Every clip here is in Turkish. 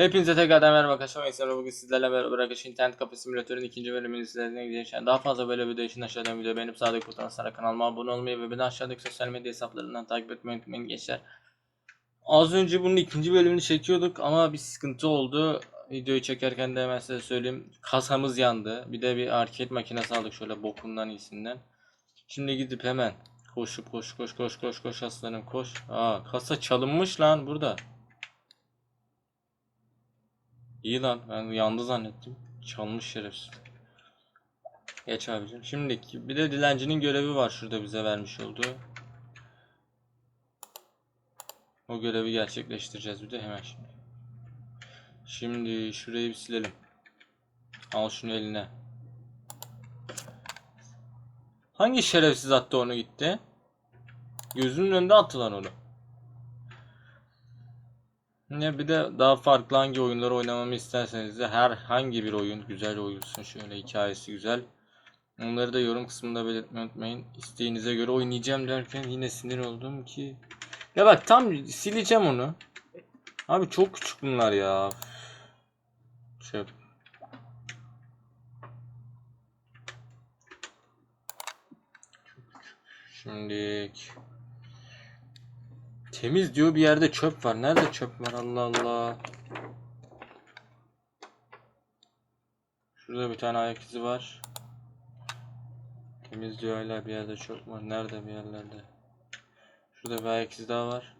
Hepinize tekrardan merhaba arkadaşlar. Mesela bugün sizlerle beraber arkadaşlar internet kafe simülatörün ikinci bölümünü sizlerle gideceğim. Daha fazla böyle video için aşağıdan video beğenip sağdaki butona sonra kanalıma abone olmayı ve beni aşağıdaki sosyal medya hesaplarından takip etmeyi unutmayın gençler. Az önce bunun ikinci bölümünü çekiyorduk ama bir sıkıntı oldu. Videoyu çekerken de hemen size söyleyeyim. Kasamız yandı. Bir de bir arcade makinesi aldık şöyle bokundan iyisinden. Şimdi gidip hemen koşup koş koş koş koş koş aslanım koş. Aa kasa çalınmış lan burada. İyi lan ben yandı zannettim. Çalmış şerefsiz. Geç abicim. Şimdi bir de dilencinin görevi var şurada bize vermiş olduğu. O görevi gerçekleştireceğiz bir de hemen şimdi. Şimdi şurayı bir silelim. Al şunu eline. Hangi şerefsiz attı onu gitti? Gözünün önünde attılar onu. Ne bir de daha farklı hangi oyunları oynamamı isterseniz de herhangi bir oyun güzel oyunsun şöyle hikayesi güzel. Onları da yorum kısmında belirtmeyi unutmayın. İsteğinize göre oynayacağım derken yine sinir oldum ki. Ya bak tam sileceğim onu. Abi çok küçük bunlar ya. Çöp. Şimdi Temiz diyor bir yerde çöp var. Nerede çöp var Allah Allah. Şurada bir tane ayak izi var. Temiz diyor hala bir yerde çöp var. Nerede bir yerlerde. Şurada bir ayak izi daha var.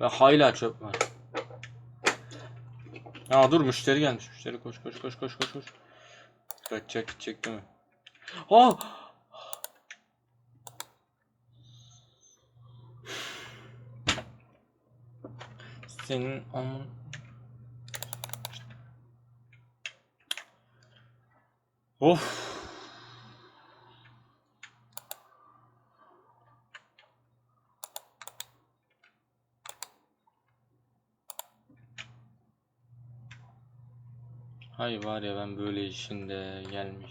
Ve hala çöp var. Aa dur müşteri gelmiş. Müşteri koş koş koş koş koş koş. Kaçacak gidecek değil mi? Aa! Senin amın... Of. Hay var ya ben böyle işinde gelmiş.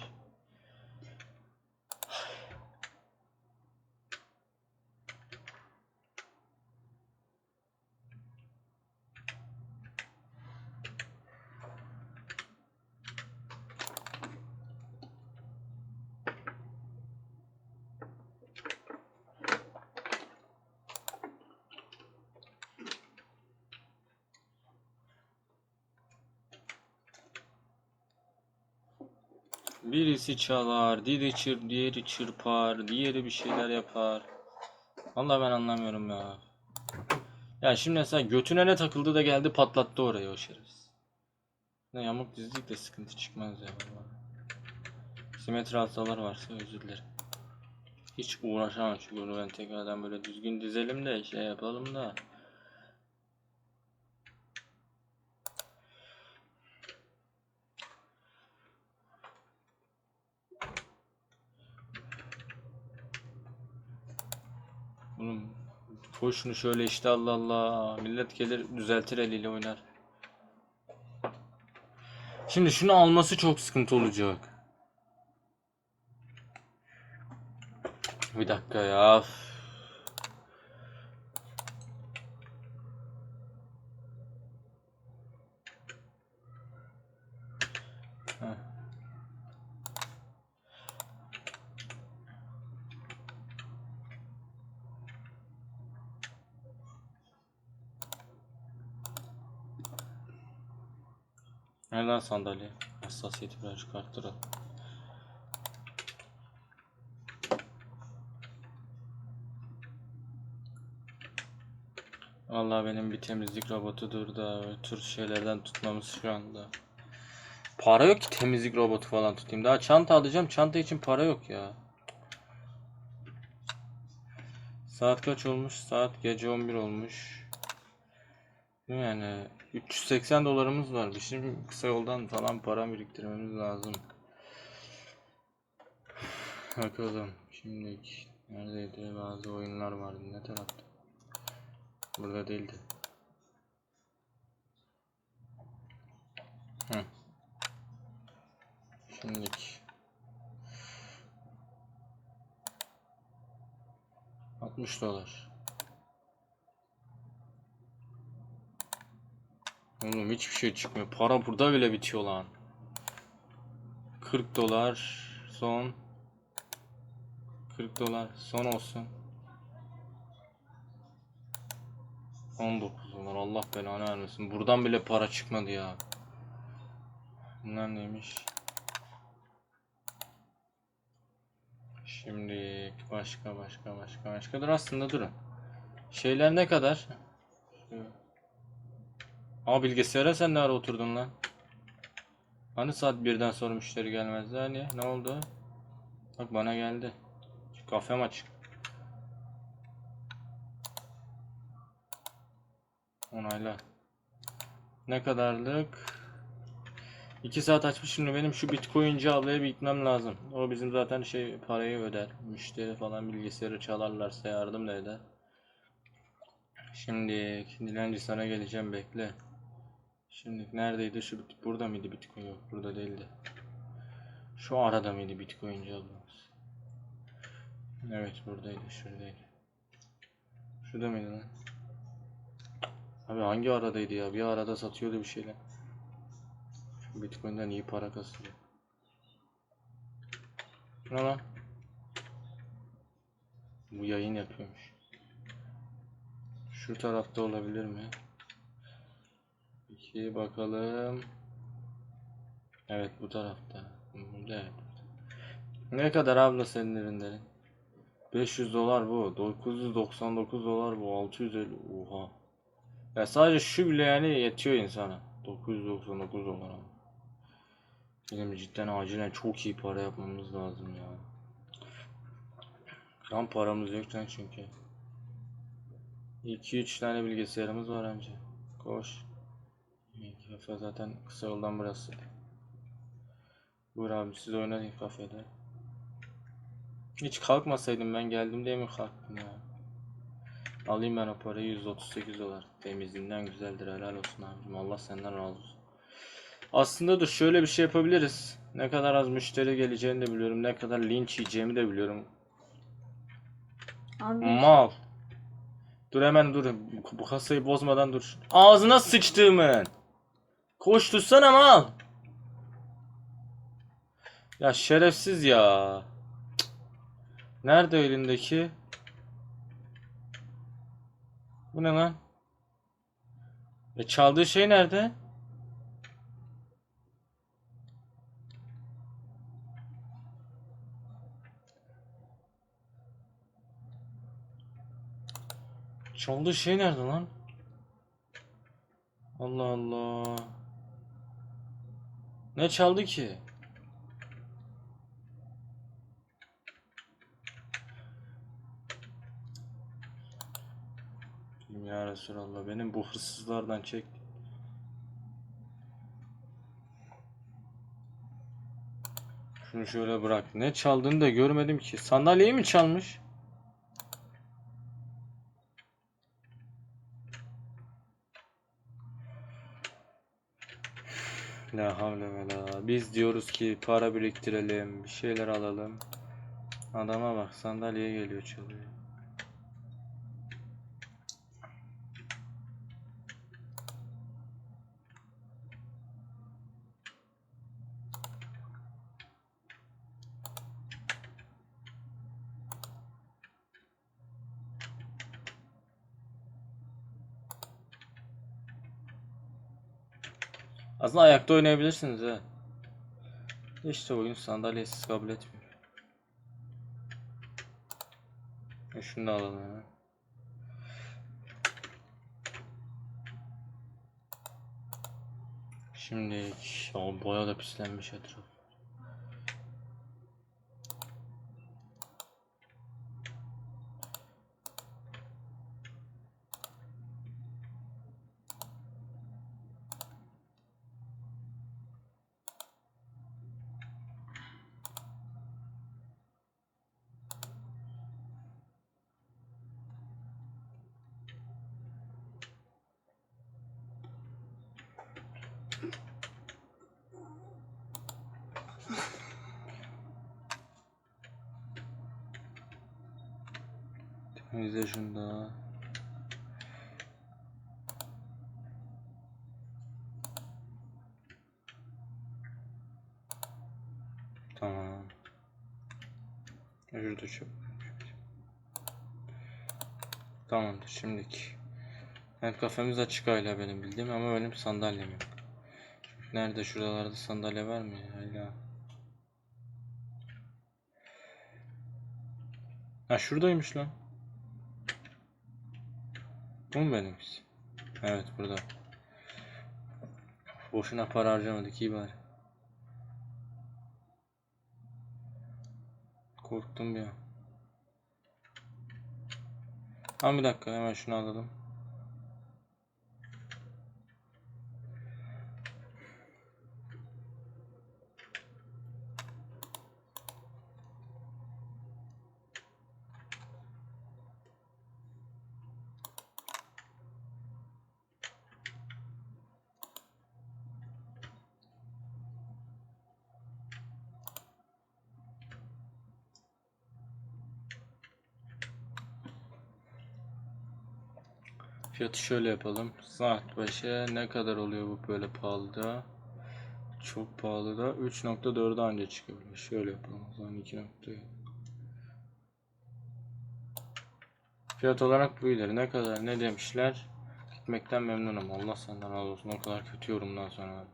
Birisi çalar, diğeri çır, diğeri çırpar, diğeri bir şeyler yapar. Vallahi ben anlamıyorum ya. Ya şimdi mesela götüne ne takıldı da geldi patlattı orayı o şerefsiz. Ne yamuk dizdik de sıkıntı çıkmaz ya vallahi. Simetri hatalar varsa özür dilerim. Hiç uğraşamam çünkü bunu ben tekrardan böyle düzgün dizelim de şey yapalım da. Oğlum koy şunu şöyle işte Allah Allah. Millet gelir düzeltir eliyle oynar. Şimdi şunu alması çok sıkıntı olacak. Bir dakika ya. Nereden sandalye? Hassasiyeti birazcık arttıralım. Vallahi benim bir temizlik robotudur da tür şeylerden tutmamız şu anda. Para yok ki temizlik robotu falan tutayım. Daha çanta alacağım. Çanta için para yok ya. Saat kaç olmuş? Saat gece 11 olmuş. Yani 380 dolarımız var. Şimdi kısa yoldan falan para biriktirmemiz lazım. Bakalım. Şimdi neredeydi? Bazı oyunlar vardı. Ne tarafta? Burada değildi. Hı. Şimdilik. 60 dolar. Oğlum hiçbir şey çıkmıyor. Para burada bile bitiyor lan. 40 dolar son. 40 dolar son olsun. 19 dolar Allah belanı vermesin. Buradan bile para çıkmadı ya. Bunlar neymiş? Şimdi başka başka başka başka dur aslında durun. Şeyler ne kadar? Şu- Aa bilgisayara sen ne ara oturdun lan? Hani saat birden sonra müşteri gelmezdi hani ne oldu? Bak bana geldi. Kafem açık. Onayla. Ne kadarlık? 2 saat açmış şimdi benim şu Bitcoin'ci ablaya bir gitmem lazım. O bizim zaten şey parayı öder. Müşteri falan bilgisayarı çalarlarsa yardım da eder. Şimdi dilenci sana geleceğim bekle. Şimdi neredeydi şu bit- burada mıydı Bitcoin yok burada değildi. Şu arada mıydı Bitcoin'ci ablamız? Evet buradaydı şuradaydı. Şurada mıydı lan? Abi hangi aradaydı ya? Bir arada satıyordu bir şeyler. Şu Bitcoin'den iyi para kasıyor. Ne lan? Bu yayın yapıyormuş. Şu tarafta olabilir mi? Peki bakalım. Evet bu tarafta. Evet. Ne kadar abla senin ürünlerin? 500 dolar bu. 999 dolar bu. 650. Oha. Ya sadece şu bile yani yetiyor insana. 999 dolar ama. Benim cidden acilen çok iyi para yapmamız lazım ya. Tam paramız yok çünkü. 2-3 tane bilgisayarımız var önce. Koş. Kafe zaten kısa yoldan burası. Buyur abi siz oynayın kafede. Hiç kalkmasaydım ben geldim diye mi kalktım ya? Alayım ben o parayı 138 dolar. Temizinden güzeldir helal olsun abicim. Allah senden razı olsun. Aslında da şöyle bir şey yapabiliriz. Ne kadar az müşteri geleceğini de biliyorum. Ne kadar linç yiyeceğimi de biliyorum. Abi Mal. Dur hemen dur. Bu kasayı bozmadan dur. Ağzına sıçtığımın. Koş tutsana mal. Ya şerefsiz ya. Nerede elindeki? Bu ne lan? E çaldığı şey nerede? Çaldığı şey nerede lan? Allah Allah. Ne çaldı ki? Ya Resulallah benim bu hırsızlardan çek. Şunu şöyle bırak. Ne çaldığını da görmedim ki. Sandalyeyi mi çalmış? La havle ve la. Biz diyoruz ki para biriktirelim, bir şeyler alalım. Adama bak sandalyeye geliyor çalıyor. Aslında ayakta oynayabilirsiniz ha. İşte oyun sandalyesiz kabul etmiyor. E şunu da alalım hemen. Şimdi ya boya da pislenmiş etraf. Temizle şunu da. Tamam. Şurada çöp. Tamamdır şimdiki. Yani kafemiz açık hala benim bildiğim ama benim sandalyem yok. Nerede şuralarda sandalye var mı ya? Hala. Ha şuradaymış lan. Bu mu benimkisi? Evet burada. Boşuna para harcamadık iyi bari. Korktum an. Ama bir dakika hemen şunu alalım. Fiyatı şöyle yapalım. Saat başı ne kadar oluyor bu böyle pahalıda? Çok pahalı da 3.4'e anca çıkabilir. Şöyle yapalım o zaman 2 Fiyat olarak bu ileri ne kadar ne demişler? Gitmekten memnunum. Allah senden razı olsun. O kadar kötü yorumdan sonra.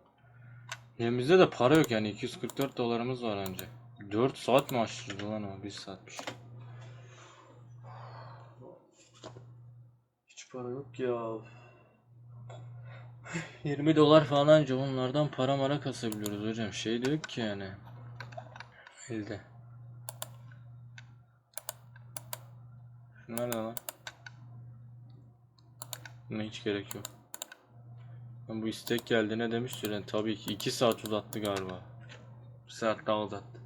Elimizde de para yok yani 244 dolarımız var önce. 4 saat mi açtırdı lan o? 1 saatmiş. Para yok ya. 20 dolar falan anca onlardan para mara kasabiliyoruz hocam. Şey de yok ki yani. Elde. Şunlar ne lan? Buna hiç gerek yok. Bu istek geldi ne demiş süren? Tabii ki 2 saat uzattı galiba. 1 saat daha uzattı.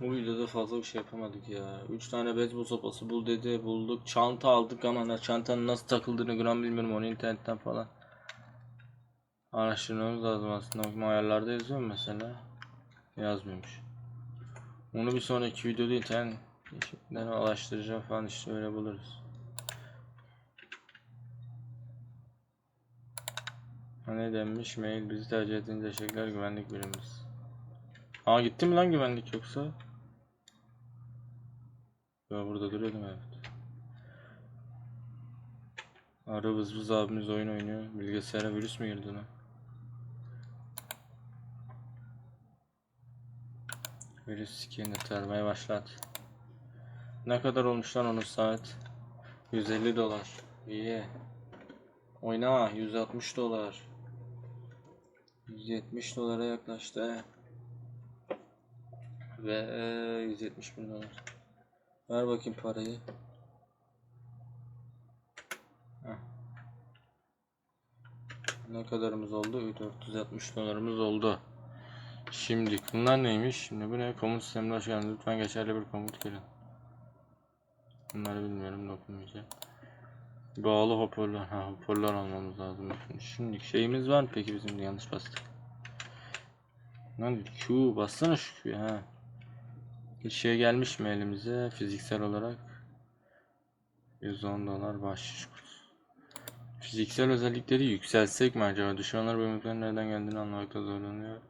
Bu videoda fazla bir şey yapamadık ya. 3 tane beyzbol sopası bul dedi bulduk. Çanta aldık ama ne- çantanın nasıl takıldığını gram bilmiyorum onu internetten falan. Araştırmamız lazım aslında. Bakayım ayarlarda yazıyor mu mesela? Yazmıyormuş. Onu bir sonraki videoda internetten araştıracağım falan işte öyle buluruz. Ne demiş? Mail bizi tercih ettiğiniz teşekkürler güvenlik birimimiz. Aa gitti mi lan güvenlik yoksa? Ya burada duruyordum evet. Ara vız vız abimiz oyun oynuyor. Bilgisayara virüs mü girdi lan? Virüs skinini tarmaya başlat. Ne kadar olmuş lan onun saat? 150 dolar. İyi. Oyna 160 dolar. 170 dolara yaklaştı. Ve e, 170 bin dolar. Ver bakayım parayı. Ne kadarımız oldu? 460 dolarımız oldu. Şimdi bunlar neymiş? Şimdi bu ne? Komut sistemine hoş geldiniz. Lütfen geçerli bir komut girin. Bunları bilmiyorum dokunmayacağım. Bağlı hoparlör. Ha hoparlör almamız lazım. Şimdi şeyimiz var mı peki bizim de yanlış bastık. Lan Q bassana şu Q'ya. Bir şey gelmiş mi elimize fiziksel olarak? 110 dolar bahşiş kutusu. Fiziksel özellikleri yükselsek mi acaba? Düşmanlar yumrukların nereden geldiğini anlamakta zorlanıyor.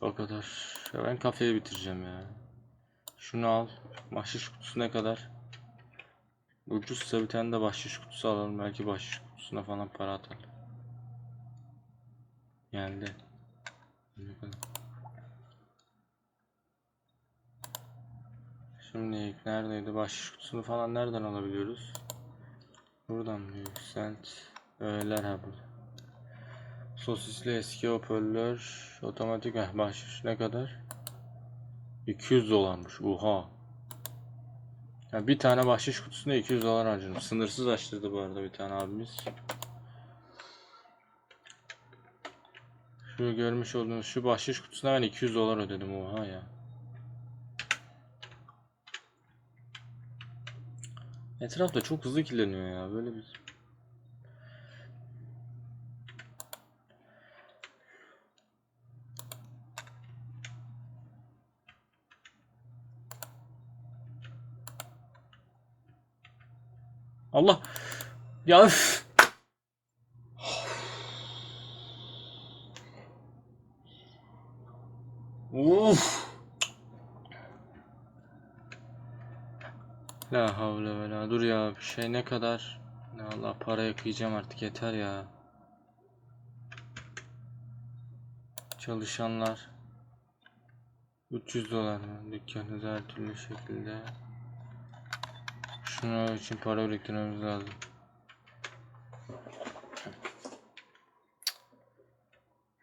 O kadar. Ya ben kafeyi bitireceğim ya. Şunu al. Bahşiş kutusu ne kadar? Ucuzsa bir tane de bahşiş kutusu alalım. Belki bahşiş kutusuna falan para atar. Geldi. Ne kadar? Şimdi neredeydi? Bahşiş kutusunu falan nereden alabiliyoruz? Buradan mı? Yükselt. Öğeler ha burada. Sosisli eski hoparlör. Otomatik eh bahşiş ne kadar? 200 dolarmış. Oha. Ya bir tane bahşiş kutusunda 200 dolar harcadım. Sınırsız açtırdı bu arada bir tane abimiz. Şu görmüş olduğunuz şu bahşiş kutusuna ben 200 dolar ödedim oha ya. Etrafta çok hızlı kirleniyor ya böyle bir. Allah. Ya üf. La havle ve la dur ya bir şey ne kadar? Ya Allah paraya kıyacağım artık yeter ya. Çalışanlar 300 dolar mı? Dükkanınızı her türlü şekilde Şuna için para biriktirmemiz lazım.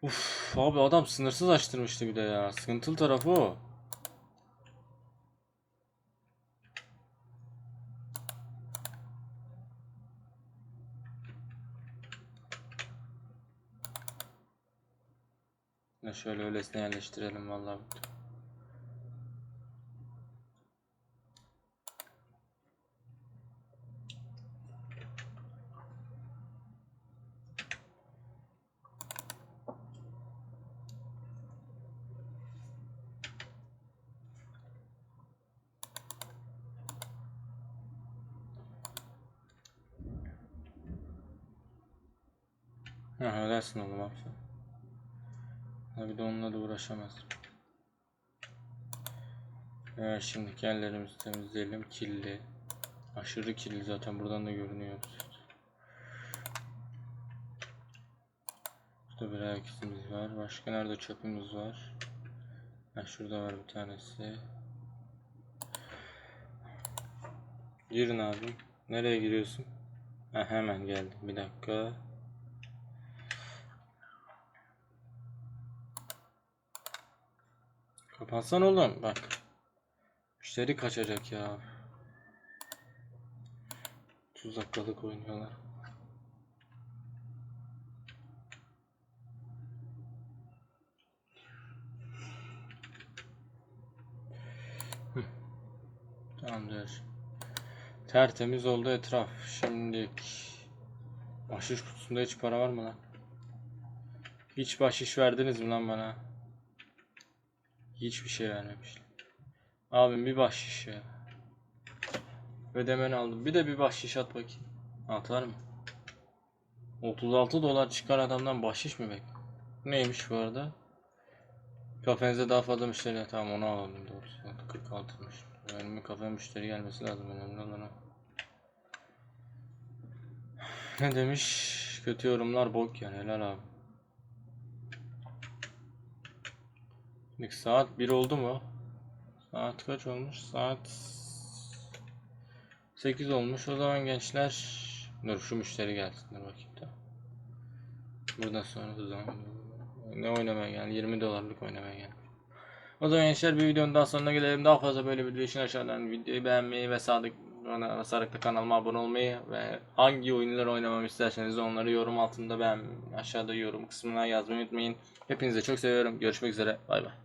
Uf abi adam sınırsız açtırmıştı bir de ya. Sıkıntılı tarafı o şöyle öylesine yerleştirelim vallahi. Ha öylesin oğlum sen. Ha bir de onunla da uğraşamaz. Evet şimdi yerlerimizi temizleyelim. Kirli. Aşırı kirli zaten buradan da görünüyor. Burada bir ayak izimiz var. Başka nerede çöpümüz var? Ha şurada var bir tanesi. Girin abi. Nereye giriyorsun? Ha hemen geldim. Bir dakika. Kapatsan oğlum bak. Müşteri kaçacak ya. 30 dakikalık oynuyorlar. Hı. Tamamdır. Tertemiz oldu etraf. Şimdi bahşiş kutusunda hiç para var mı lan? Hiç bahşiş verdiniz mi lan bana? Hiçbir şey vermemiş. Abim bir bahşiş ya. Ödemeni aldım. Bir de bir bahşiş at bakayım. Atar mı? 36 dolar çıkar adamdan bahşiş mi bek? Neymiş bu arada? Kafenize daha fazla müşteri tamam onu alalım doğrusu. 46'mış. Benim bir kafeye müşteri gelmesi lazım önemli olan. Ne demiş? Kötü yorumlar bok yani helal abi. Şimdi saat 1 oldu mu? Saat kaç olmuş? Saat 8 olmuş. O zaman gençler Dur şu müşteri gelsin. Dur bakayım tamam. Buradan sonra o zaman ne oynamaya geldi? 20 dolarlık oynamaya geldi. O zaman gençler bir videonun daha sonuna gelelim. Daha fazla böyle video için aşağıdan videoyu beğenmeyi ve sadık basarak da kanalıma abone olmayı ve hangi oyunları oynamamı isterseniz onları yorum altında beğen aşağıda yorum kısmına yazmayı unutmayın. Hepinize çok seviyorum. Görüşmek üzere. Bay bay.